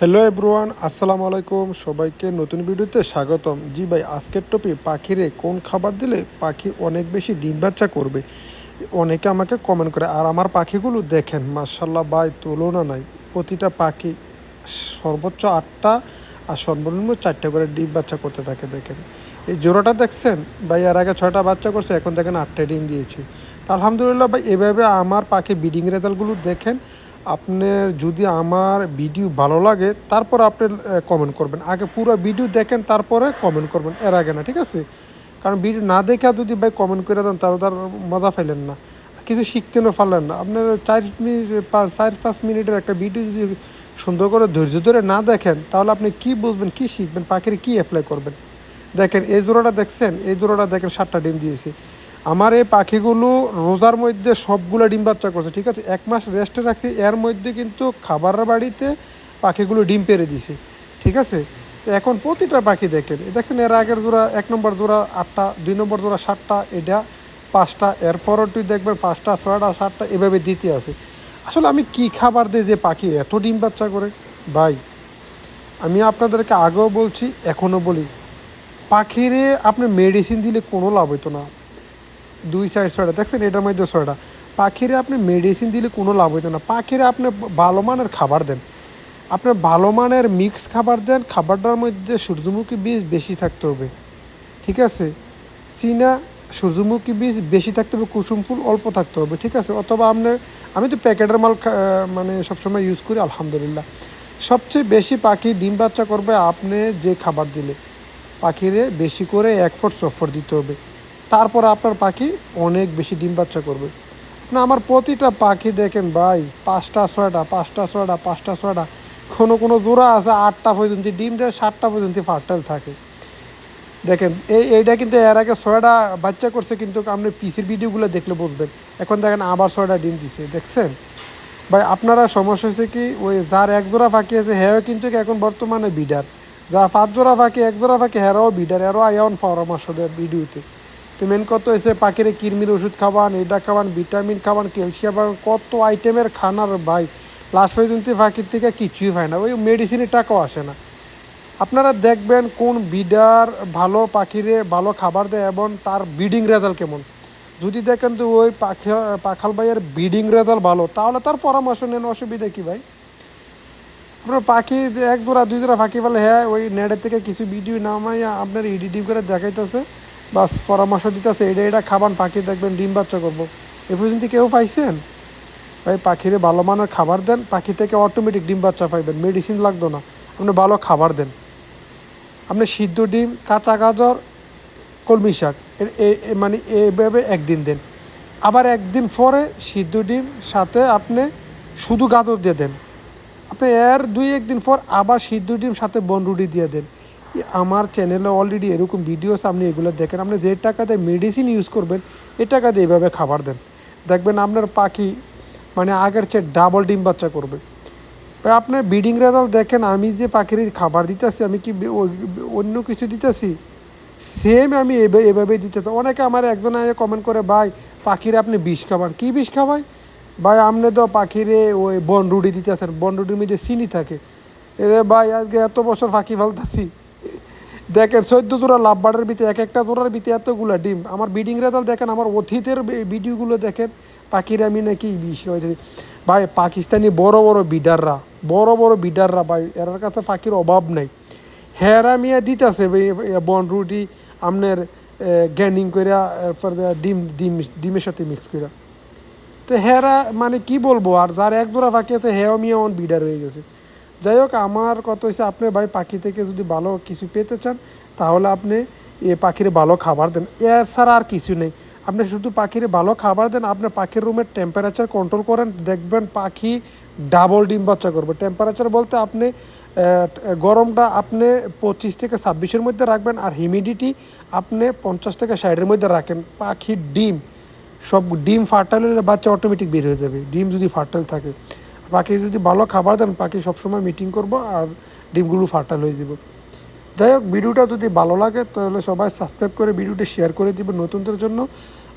Hello everyone আসসালামু আলাইকুম। সবাইকে নতুন ভিডিওতে স্বাগতম। জি ভাই, আজকের টপি পাখিরে কোন খাবার দিলে পাখি অনেক বেশি ডিম বাচ্চা করবে? অনেকে আমাকে কমেন্ট করে, আর আমার পাখিগুলো দেখেন মার্শাল্লাহ ভাই, তুলনা নাই। প্রতিটা পাখি সর্বোচ্চ আটটা আর সর্বনিম্ন চারটা করে ডিম বাচ্চা করতে থাকে, দেখেন। এই জোড়াটা দেখছেন? ভাই, এর আগে ছয়টা বাচ্চা করছে, এখন দেখেন আটটা ডিম দিয়েছি। আলহামদুলিল্লাহ ভাই, এভাবে আমার পাখি ব্রিডিং রেজাল্টগুলো দেখেন। আপনার যদি আমার ভিডিও ভালো লাগে, তারপর আপনি কমেন্ট করবেন। আগে পুরো ভিডিও দেখেন, তারপরে কমেন্ট করবেন। এর আগে না, ঠিক আছে? কারণ ভিডিও না দেখে যদি ভাই কমেন্ট করে দেন তারও তার মজা ফেলেন না। কিছু শিখতেও পারলেন না। আপনার চার মিনিট, পাঁচ, চার, পাঁচ মিনিটের একটা ভিডিও যদি সুন্দর করে ধৈর্য ধরে না দেখেন, তাহলে আপনি কি বুঝবেন, কি শিখবেন, পাখির কি অ্যাপ্লাই করবেন? দেখেন, এই জোড়াটা দেখছেন? এই জোড়াটা দেখেন, সাতটা ডিম দিয়েছে। আমার এই পাখিগুলো রোজার মধ্যে সবগুলো ডিম বাচ্চা করছে, ঠিক আছে? এক মাস রেস্টে রাখছি, এর মধ্যে কিন্তু খাবারের বাড়িতে পাখিগুলো ডিম পেরে দিছে, ঠিক আছে? তো এখন প্রতিটা পাখি দেখেন দেখছেন এর আগের জোড়া, এক নম্বর জোড়া আটটা, দুই নম্বর জোড়া সাতটা, এটা পাঁচটা, এরপরও তুই দেখবেন পাঁচটা, ছয়টা, সাতটা, এভাবে দিতে আছে। আসলে আমি কি খাবার দিই যে পাখি এত ডিম বাচ্চা করে? ভাই, আমি আপনাদেরকে আগেও বলছি, এখনও বলি, পাখিরে আপনি মেডিসিন দিলে কোনো লাভ হইতো না। দুই সাইড ছয়টা। দেখছেন, এটার মধ্যে ছয়টা। পাখিরে আপনি মেডিসিন দিলে কোনো লাভ হইতো না। পাখিরে আপনি ভালো মানের খাবার দেন। আপনি ভালো মানের মিক্স খাবার দেন, খাবারটার মধ্যে সূর্যমুখী বীজ বেশি থাকতে হবে। ঠিক আছে? চীনা সূর্যমুখী বীজ বেশি থাকতে হবে, কুসুম ফুল অল্প থাকতে হবে। ঠিক আছে? অথবা আপনার, আমি তো প্যাকেটের মাল মানে সবসময় ইউজ করি, আলহামদুলিল্লাহ। সবচেয়ে বেশি পাখি ডিম বাচ্চা করবে আপনি যে খাবার দিলে। পাখিরে বেশি করে এক ফুট চফর দিতে হবে। তারপর আপনার পাখি অনেক বেশি ডিম বাচ্চা করবে। না আমার প্রতিটা পাখি দেখেন ভাই, পাঁচটা, ছয়টা পাঁচটা ছয়টা পাঁচটা, ছয়টা, কোনো কোনো জোড়া আছে আটটা পর্যন্ত, ডিম দেয় সাতটা পর্যন্ত ফার্টাইল থাকে। দেখেন, এই, এইটা কিন্তু এর আগে ছয়টা বাচ্চা করছে, কিন্তু আপনি পিসির ভিডিওগুলো দেখলে বুঝবেন। এখন দেখেন আবার ছয়টা ডিম দিছে, দেখছেন? ভাই, আপনারা সমস্যা হচ্ছে কি, ওই যার এক জোড়া ফাঁকি আছে হ্যাঁ কিন্তু এখন বর্তমানে বিডার যার পাঁচ জোড়া ফাঁকি এক জোড়া ফাঁকি হ্যারাও বিডার এরও আয়ান পরামর্শ দেয় ভিডিওতে। তো মেন কত হয়েছে পাখিরে কিরমির ওষুধ খাওয়ান, এটা খাওয়ান ভিটামিন খাওয়ান ক্যালসিয়াম খাওয়ান, কত আইটেমের খানার ভাই। লাস্ট পর্যন্ত পাখির থেকে কিছুই হয় না, ওই মেডিসিনের টাকাও আসে না। আপনারা দেখবেন কোন বিডার ভালো পাখিরে ভালো খাবার দেয় এবং তার ব্রিডিং রেজাল্ট কেমন। যদি দেখেন তো ওই পাখি, পাখাল ভাইয়ের ব্রিডিং রেজাল্ট ভালো, তাহলে তার পরামর্শ নেন, অসুবিধা কি ভাই? আপনার পাখি এক জোড়া, দুই জোড়া পাখি বলে হ্যাঁ ওই নেটের থেকে কিছু ভিডিও নামাইয়া আপনার এডিটিং করে দেখাইতেছে। বাস পরামর্শ দিতেছে, এটা এটা খাবান, পাখি দেখবেন, ডিম বাচ্চা করব। এ পর্যন্ত কেউ পাইছেন? ভাই, পাখিরে ভালো মানের খাবার দেন, পাখি থেকে অটোমেটিক ডিম বাচ্চা পাইবেন মেডিসিন লাগতো না। আপনি ভালো খাবার দেন। আপনি সিদ্ধ ডিম, কাঁচা গাজর, কলমি শাক মানে এভাবে একদিন দেন। আবার একদিন পরে সিদ্ধ ডিম, সাথে আপনি শুধু গাজর দিয়ে দেন। আপনি এর দুই, একদিন পর আবার সিদ্ধ ডিম, সাথে বনরুটি দিয়ে দেন। আমার চ্যানেলে অলরেডি এরকম ভিডিওস আপনি এগুলো দেখেন, আপনি যে টাকাতে মেডিসিন ইউজ করবেন, এ টাকা দিয়ে এইভাবে খাবার দেন। দেখবেন আপনার পাখি মানে আগের চেয়ে ডাবল ডিম বাচ্চা করবে। আপনার ব্রিডিং রেজাল্ট দেখেন, আমি যে পাখির খাবার দিতেছি, আমি কি অন্য কিছু দিতেছি? সেম আমি এভাবে দিতে অনেকে আমার একজন আগে কমেন্ট করে, ভাই, পাখিরে আপনি বিষ খাবার, কী বিষ খাওয়াই ভাই, আপনি তো পাখিরে ওই বন রুটি দিতেছেন বন রুটির মধ্যে চিনি থাকে। এরে ভাই, আজকে এত বছর পাখি ফেলতেছি দেখেন, চোদ্দ জোড়া লাভ বার্ডের ভিতরে, এক একটা জোড়ার ভিতরে এতগুলো ডিম। আমার ব্রিডিং রেজাল্ট দেখেন, আমার অতীতের ভিডিওগুলো দেখেন, পাখির আমি নাকি বিষ হয়েছে ভাই, পাকিস্তানি বড় বড় বিডাররা বড় বড় বিডাররা ভাই এর কাছে পাখির অভাব নাই। হেরা মিয়া দিতেছে বন রুটি আপনার গ্যান্ডিং করে এরপর ডিম ডিম, ডিমের সাথে মিক্স করে তো হেরা মানে কি বলব, আর যার এক জোড়া পাখি আছে, হেও মিয়া অন বিডার হয়ে গেছে। যাই হোক, আমার কথা হচ্ছে আপনি ভাই পাখি থেকে যদি ভালো কিছু পেতে চান, তাহলে আপনি এ পাখির ভালো খাবার দেন। এর ছাড়া আর কিছু নেই। আপনি শুধু পাখির ভালো খাবার দেন আপনার পাখির রুমের টেম্পারেচার কন্ট্রোল করেন, দেখবেন পাখি ডাবল ডিম বাচ্চা করবে। টেম্পারেচার বলতে আপনি গরমটা আপনি পঁচিশ থেকে ছাব্বিশের মধ্যে রাখবেন আর হিউমিডিটি আপনি পঞ্চাশ থেকে ষাটের মধ্যে রাখেন। পাখির ডিম, সব ডিম ফার্টাইল হলে বাচ্চা অটোমেটিক বের হয়ে যাবে। ডিম যদি ফার্টাইল থাকে। পাখি যদি ভালো খাবার দেন পাখি সবসময় মিটিং করব আর ডিমগুলো ফাটাল হয়ে যাবে। যাই হোক, ভিডিওটা যদি ভালো লাগে, তাহলে সবাই সাবস্ক্রাইব করে ভিডিওটা শেয়ার করে দিবে নতুনদের জন্য।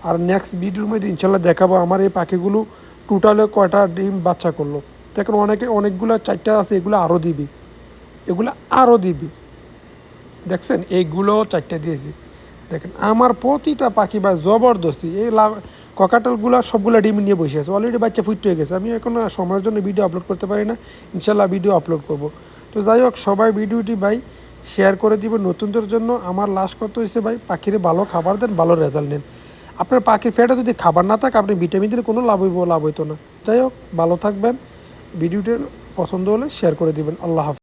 আর নেক্সট ভিডিওর মধ্যে ইনশাল্লাহ দেখাবো আমার এই পাখিগুলো টোটালে কয়টা ডিম বাচ্চা করল। দেখেন অনেকে অনেকগুলো চারটা আছে, এগুলো আরও দিবি। এগুলো আরও দিবি। দেখছেন? এইগুলো চারটে দিয়েছি। দেখেন, আমার প্রতিটা পাখি বা জবরদস্তি, এই ককাটালগুলো সবগুলো ডিম নিয়ে বসে আছে। অলরেডি বাচ্চা ফুটতে হয়ে গেছে। আমি এখন সময়ের জন্য ভিডিও আপলোড করতে পারি না। ইনশাল্লাহ ভিডিও আপলোড করব। তো যাই হোক, সবাই ভিডিওটি ভাই শেয়ার করে দিব নতুনদের জন্য। আমার লাস্ট কত হয়েছে ভাই, পাখিরে ভালো খাবার দেন, ভালো রেজাল্ট নেন। আপনার পাখির ফেটে যদি খাবার না থাকে, আপনি ভিটামিন দিলে কোনো লাভ হইব, লাভ হইতো না। যাই হোক, ভালো থাকবেন। ভিডিওটি পছন্দ হলে শেয়ার করে দিবেন। আল্লাহ হাফিজ।